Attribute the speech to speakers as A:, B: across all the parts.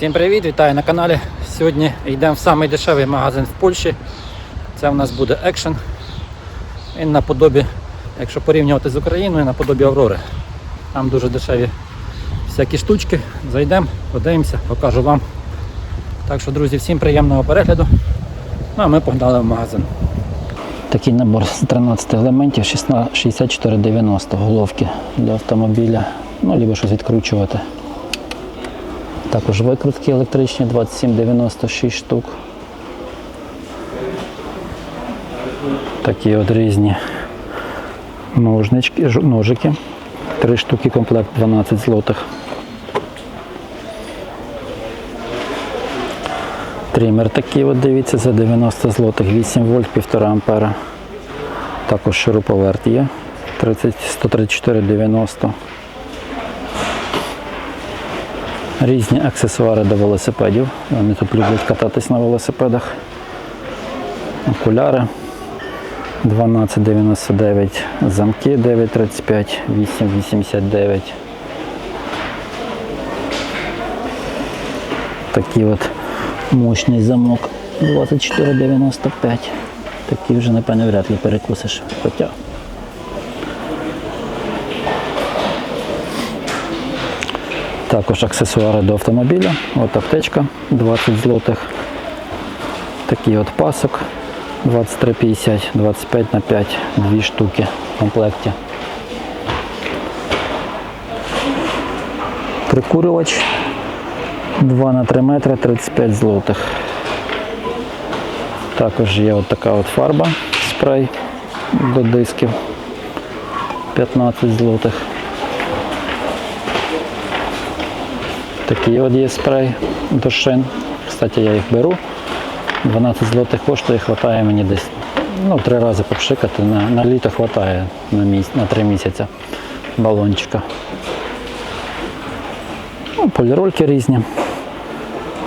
A: Всім привіт, вітаю на каналі. Сьогодні йдемо в самий дешевий магазин в Польщі. Це в нас буде Action. Він наподобі, якщо порівнювати з Україною, наподобі Аврори. Там дуже дешеві всякі штучки. Зайдемо, подивимося, покажу вам. Так що, друзі, всім приємного перегляду. Ну а ми погнали в магазин. Такий набор з 13 елементів 64,90 головки для автомобіля. Ну, либо щось відкручувати. Також викрутки електричні 27,96 штук. Такі от різні ножнички, ножики. Три штуки комплект 12 злотих. Тример такий, от дивіться, за 90 злотих, 8 вольт, 1,5 ампера. Також шуруповерт є. 30, 134,90. Різні аксесуари до велосипедів. Вони тут люблять кататись на велосипедах. Окуляри 12,99, замки 9,35, 8,89. Такий от мощний замок 24,95. Такий вже, напевно, вряд ли перекусиш. Хоча. Також аксесуари до автомобіля. От аптечка 20 злотих. Такий от пасок 23,50, 25 на 5, дві штуки в комплекті. Прикурювач 2 на 3 метри 35 злотих. Також є от така от фарба, спрей до дисків 15 злотих. Такий от є спрей до шин. Кстати, я їх беру. 12 злотих коштує, хватає мені десь. Ну, три рази попшикати, на, на літо хватає на, міс, на 3 місяці балончика. Ну, полірольки різні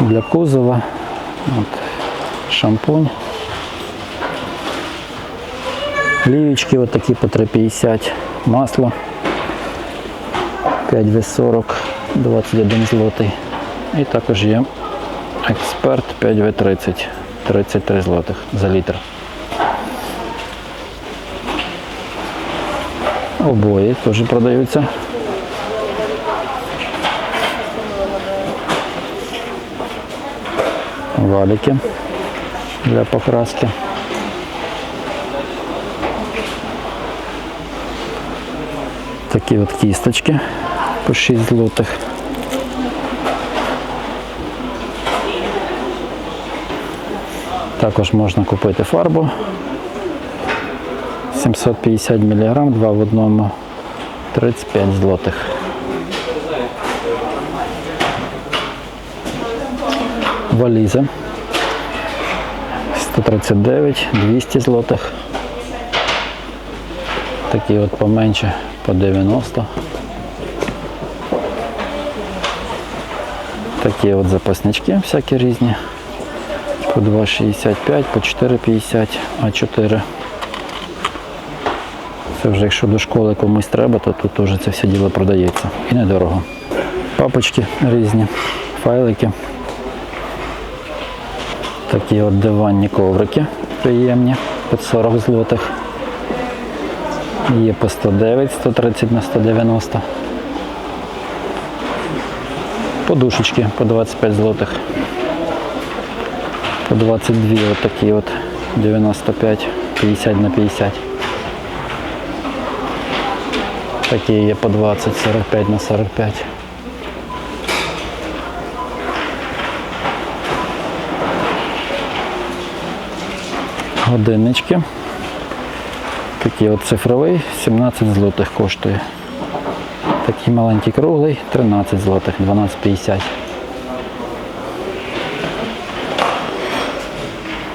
A: для кузова. От, шампунь. Лівічки от такі по 3,50. Масло 5В40, 21 злотий. І також є експерт 5В30, 33 злотих за літр. Обої теж продаються. Валики для покраски. Такі от кісточки по 6 злотих. Також можна купити фарбу 750 мг, два в одному 35 злотих. Валіза 139, 200 злотих. Такі от поменше по 90. Такі от запаснички всякі різні. По 2,65, по 4,50, А4. Це вже якщо до школи комусь треба, то тут теж це все діло продається. І недорого. Папочки різні, файлики. Такі от диванні коврики приємні, під 40 злотих. Є по 109, 130 на 190. Подушечки по 25 злотих. По 22 от такі от 95, 50 на 50. Такі є по 20, 45 на 45. Годиннички. Такий от цифровий, 17 злотих коштує. Такий маленький круглий, 13 злотих, 12,50.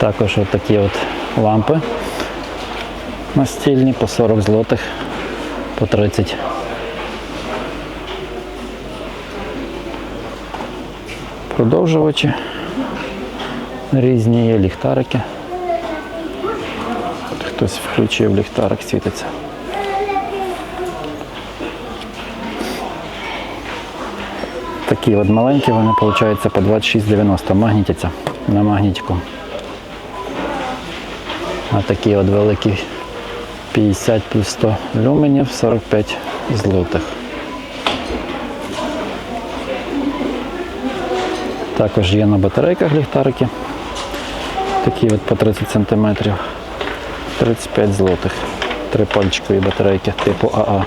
A: Також от такі от лампи настільні по 40 злотих, по 30. Продовжувачі. Різні є ліхтарики. Хтось включив ліхтарик, світиться. Такі от маленькі, вони виходить по 26,90 магнітяться на магнітику. А такі от великі 50 плюс 100 люменів, 45 злотих. Також є на батарейках ліхтарики. Такі от по 30 см. 35 злотих. Три пальчикові батарейки типу АА.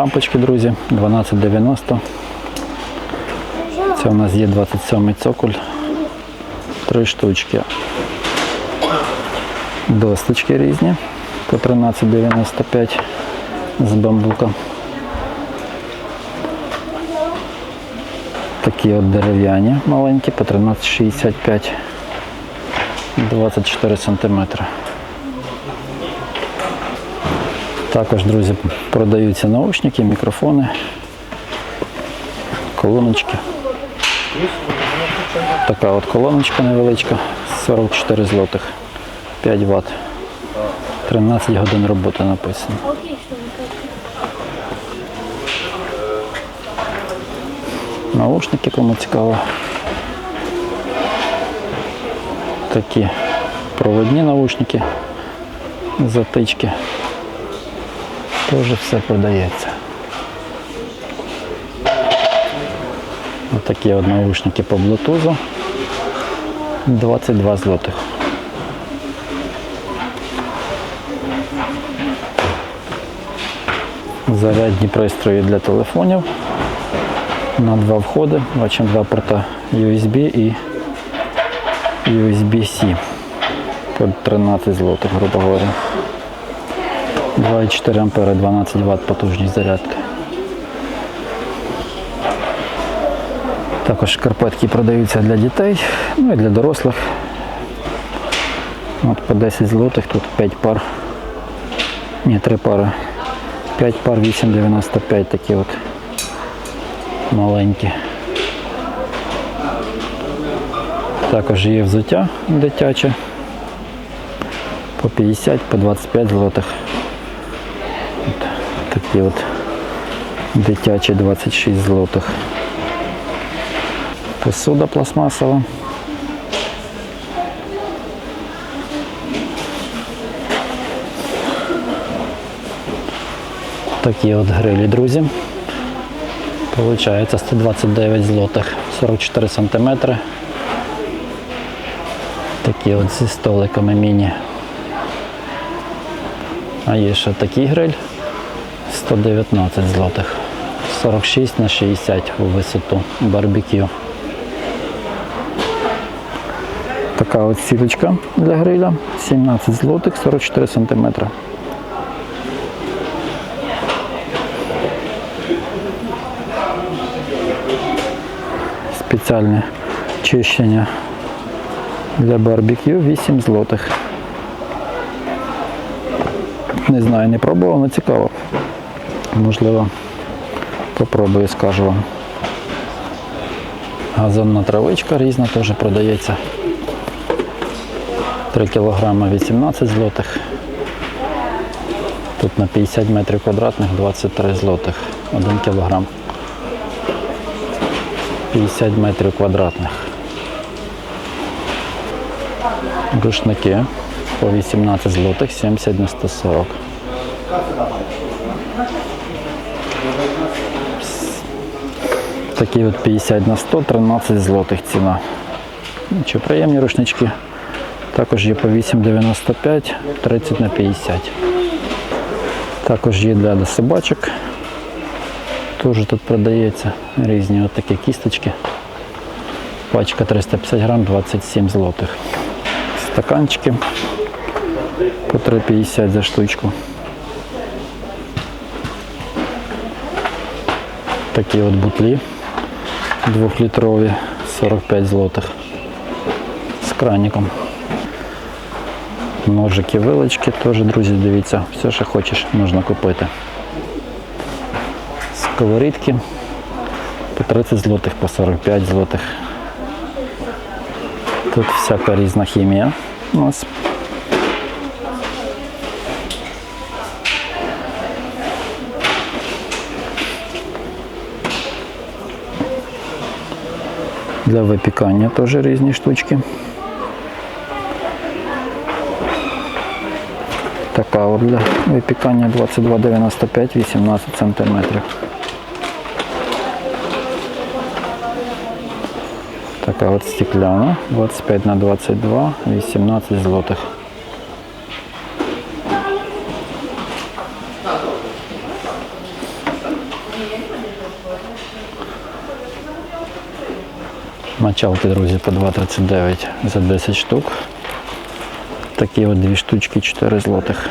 A: Лампочки, друзі, 12,90. Це у нас є 27 цоколь. Три штучки. Досточки різні по 13,95 з бамбука. Такі от дерев'яні маленькі по 13,65 24 сантиметри. Також, друзі, продаються наушники, мікрофони, колоночки. Така от колоночка невеличка, 44 злотих, 5 Вт. 13 годин роботи написано. Наушники, кому цікаво. Такі проводні наушники, затички. Теж все продається. Ось такі от наушники по блютузу. 22 злотих. Зарядні пристрої для телефонів. На два входи. Бачимо два порта USB і USB-C. По 13 злотих, грубо говоря. 2,4 ампера, 12 Вт потужність зарядки. Також шкарпетки продаються для дітей, ну і для дорослих. От по 10 злотих, тут 5 пар. Ні, 3 пари. 5 пар 8,95 такі от маленькі. Також є взуття дитяче. По 50, по 25 злотих. Такі от дитячі 26 злотих. Посуда пластмасова. Такі от грилі, друзі. Получається 129 злотих, 44 сантиметри. Такі от зі столиками міні. А є ще такий гриль 119 злотих, 46 на 60 у висоту барбекю. Така от сіточка для гриля, 17 злотих, 44 сантиметри. Спеціальне чищення для барбекю 8 злотих. Не знаю, не пробував, але цікаво. Можливо, попробую, скажу вам. Газонна травичка різна теж продається. 3 кг 18 злотих. Тут на 50 метрів квадратних 23 злотих. 1 кг. 50 метрів квадратних. Рушники по 18 злотих, 70 на 140. Такі от 50 на 100, 13 злотих ціна. Чи приємні рушнички? Також є по 8,95, 30 на 50. Також є для собачок. Теж тут продається різні от такі кісточки. Пачка 350 грам, 27 злотих. Стаканчики по 3,50 за штучку. Такі от бутлі двохлітрові, 45 злотих з краником. Ножики, вилочки теж, друзі, дивіться, все, що хочеш, можна купити. Сковорідки по 30 злотих, по 45 злотих. Тут всяка різна хімія у нас. Для випікання теж різні штучки. Така от для випікання 22,95, 18 см. Така от стекляна, 25 на 22, 18 злотих. Мочалки, друзі, по 2,39 за 10 штук. Такі от дві штучки 4 злотих.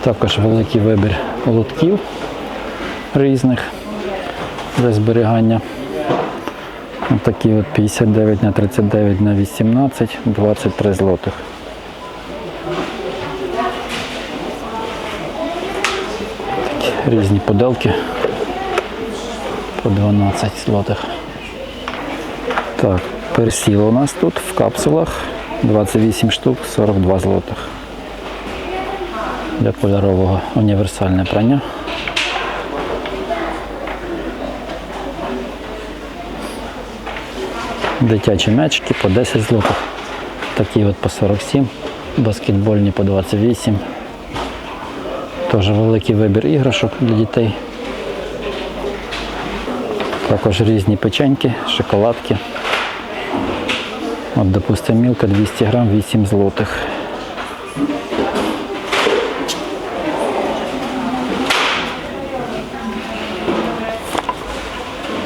A: Також великий вибір лотків різних для зберігання. Такі от 59 на 39 на 18, 23 злотих. Різні поделки по 12 злотих. Так, персіл у нас тут в капсулах 28 штук, 42 злотих для кольорового універсальне прання. Дитячі м'ячики по 10 злотих. Такі от по 47, баскетбольні по 28. Теж великий вибір іграшок для дітей. Також різні печеньки, шоколадки. От, допустимо, мілка 200 грам, 8 злотих.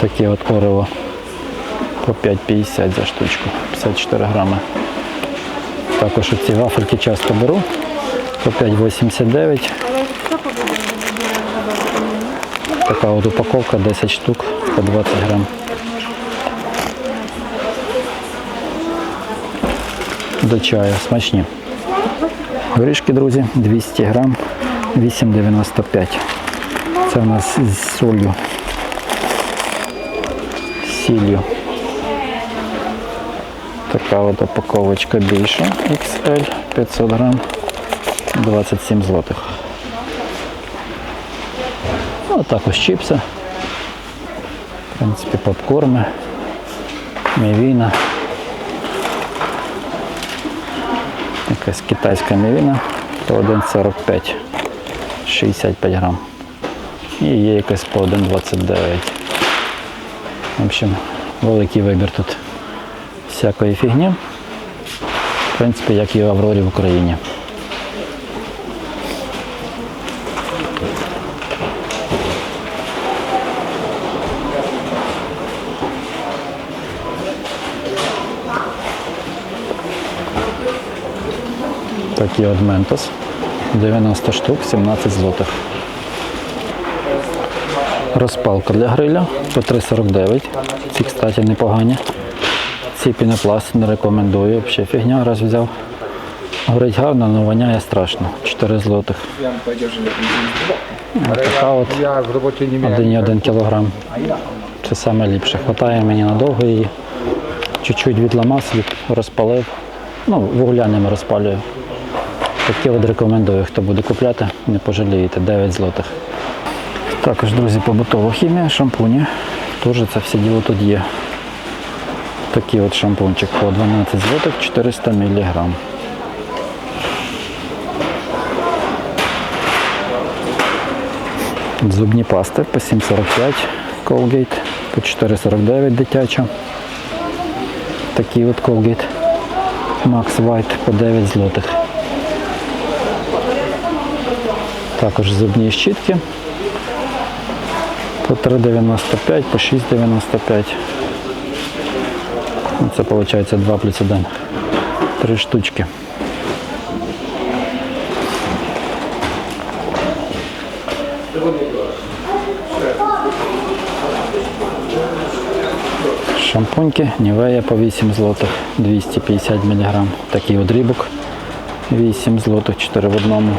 A: Такі от орево по 5,50 за штучку, 54 грами. Також ці вафельки часто беру по 5,89. Така от упаковка 10 штук по 20 грам. До чаю смачні. Горішки, друзі, 200 грам, 8,95. Це в нас з солью сіллю. Така от упаковочка більша XL 500 грам 27 злотих. Ну, також чіпси. В принципі, попкорни, мівіна. Якась китайська мівіна по 1,45, 65 грам. І є якась по 1,29. В общем, великий вибір тут всякої фігні. В принципі, як і в Аврорі в Україні. Такий от Ментос. 90 штук, 17 злотих. Розпалка для гриля по 3,49. Ці, кстати, непогані. Ці пінопласт не рекомендую. Взагалі фігня раз взяв. Горить гарно, але воняє страшно. 4 злотих. Така от
B: Ja w robocie nie miałem.
A: 1,1 кілограм. Це саме ліпше. Хватає мені надовго її. Чуть-чуть відламав, розпалив. Ну, вугляними розпалюю. Такі от рекомендую, хто буде купляти, не пожалієте, 9 злотих. Також, друзі, побутова хімія, шампуні. Теж це все діло тут є. Такий от шампунчик по 12 злотих, 400 мг. Зубні пасти по 7,45 Colgate, по 4,49 дитяча. Такий от Colgate Max White по 9 злотих. Також зубні щітки по 3,95, по 6,95. Ну, Це виходить 2 плюс 1. Три штучки. Шампуньки Нівея по 8 злотих, 250 мг. Такий от рібок 8 злотих, 4 в одному.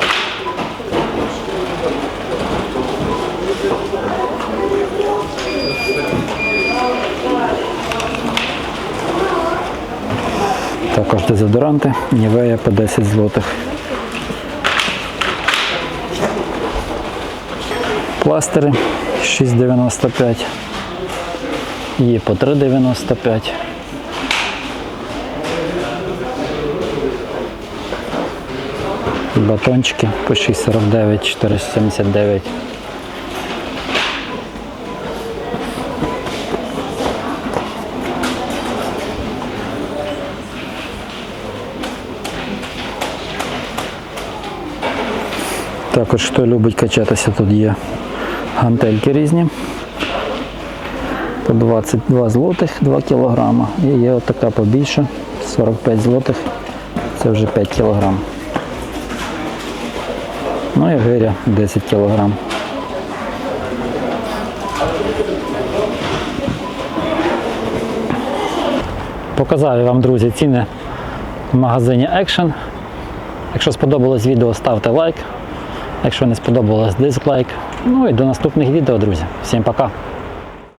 A: Також дезодоранти, Нівея по 10 злотих. Пластири 6,95. Є по 3,95. Батончики по 6,49, 4,79. Також хто любить качатися, тут є гантельки різні. По 22 злотих 2 кілограма. І є отака побільше, 45 злотих, це вже 5 кілограм. Ну і гиря 10 кілограм. Показав я вам, друзі, ціни в магазині Action. Якщо сподобалось відео, ставте лайк. Якщо не сподобалось, дизлайк. Ну і до наступних відео, друзі. Всім пока!